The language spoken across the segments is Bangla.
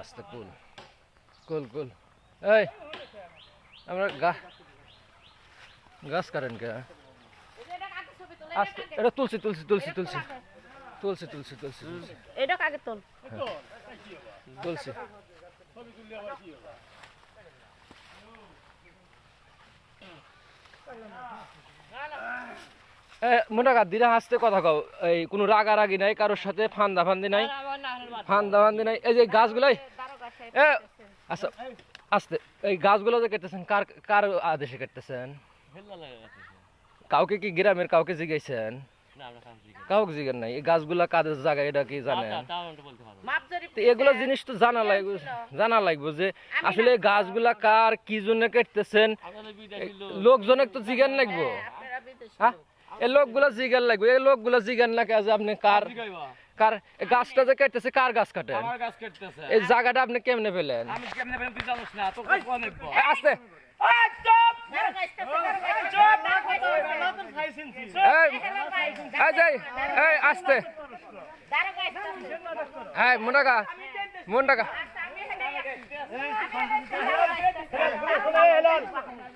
আস্তে কুল। কুল কুল। এই আমরা গাছ গাছ কাটেন কে? আস্তে এটা তুলছি তুলছি তুলছি তুলছি। তুলছি তুলছি তুলছি এটা আগে তোল? তুলছি। Thank you. গাদ দিলে হাসতে কথা কও। এই কোনো রাগারাগি নাই কারোর সাথে ফান্দা ফান্দি নাই। ফান্দা ফান্দি নাই। এই যে গাছগুলাই এ আচ্ছা আস্তে এই গাছগুলো যে কেটেছেন কার কার আদেশে কেটেছেন? কাউকে কি গ্রামের কাউকে জিগাইছেন? কাউকে জিজ্ঞেস নাই। এই গাছগুলা কাদের জায়গা এটা কি জানেন? এগুলো জিনিস তো জানা লাগবে জানা লাগবে যে আসলে গাছগুলা কার কি জন্য কেটতেছেন লোকজনে তো জিজ্ঞান লাগবো। হ্যাঁ এই লোকগুলা জিগান লাগবে এই লোকগুলা জিগান না কাজে আপনি কার কার গাছটা যে কেটেছে কার গাছ কাটে এই জায়গাটা আপনি কেমনে পেলেন আমি কেমনে আস্তে হ্যাঁ মুন্ডাকা মুন্ডাকা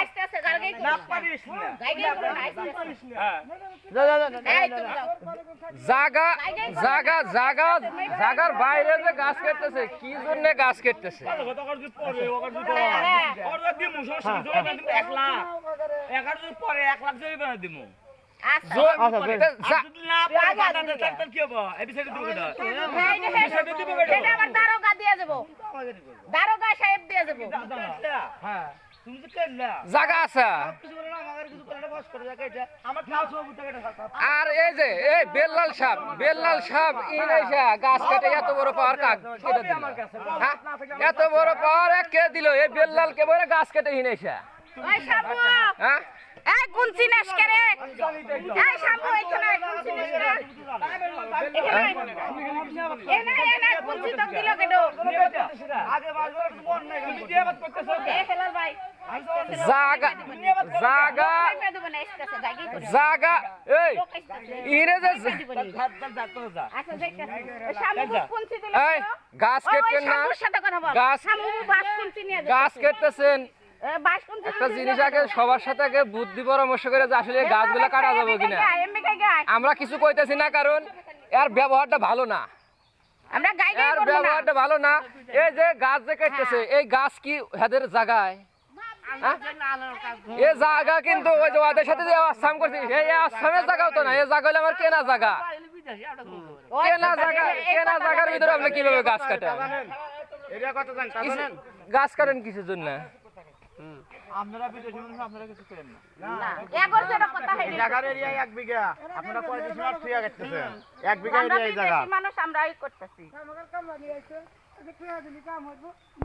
আস্তে আস্তে গালগাই না পারিস না গাইগাই করে না আস্তে পারিস না যা যা যা জাগা জাগা জাগা জাগার বাইরে যে গাছ কাটতেছে কি জন্য গাছ কাটতেছে পরে এক লাখ জরিমানা দিমু দারোগা দিয়ে যাব দারোগা সাহেব দিয়ে যাব হ্যাঁ জায়গা আছে। আর এই যে এই বেল্লাল সাহেব বেল্লাল সাহেব ইনেশা গাছ কেটে এত বড় পাওয়ার কাক হ্যাঁ? এত বড় পাওয়ার কে দিল এই বেল্লাল কে বলে গাছ কেটে ইনেশা হ্যাঁ? ভাই একটা জিনিস আগে সবার সাথে আগে বুদ্ধি পরামর্শ করে যে আসলে গাছগুলো কাটা যাব কিনা। আমরা কিছু কইতেছি না কারণ এর ব্যবহারটা ভালো না। আমরা ব্যবহারটা ভালো না। এই যে গাছ যে কেটতেছে এই গাছ কি হেদের জায়গায় এ জায়গা কিন্তু ওই যে ওদের সাথে যে আসাম করছি এই আসামের জায়গাও তো না এই জায়গা হলো আমার কেনা জায়গা কেনা জায়গা কেনা জায়গার ভিতরে আপনি কীভাবে গাছ কাটেন? গাছ কাটেন কিসের জন্য? আপনারা কিছু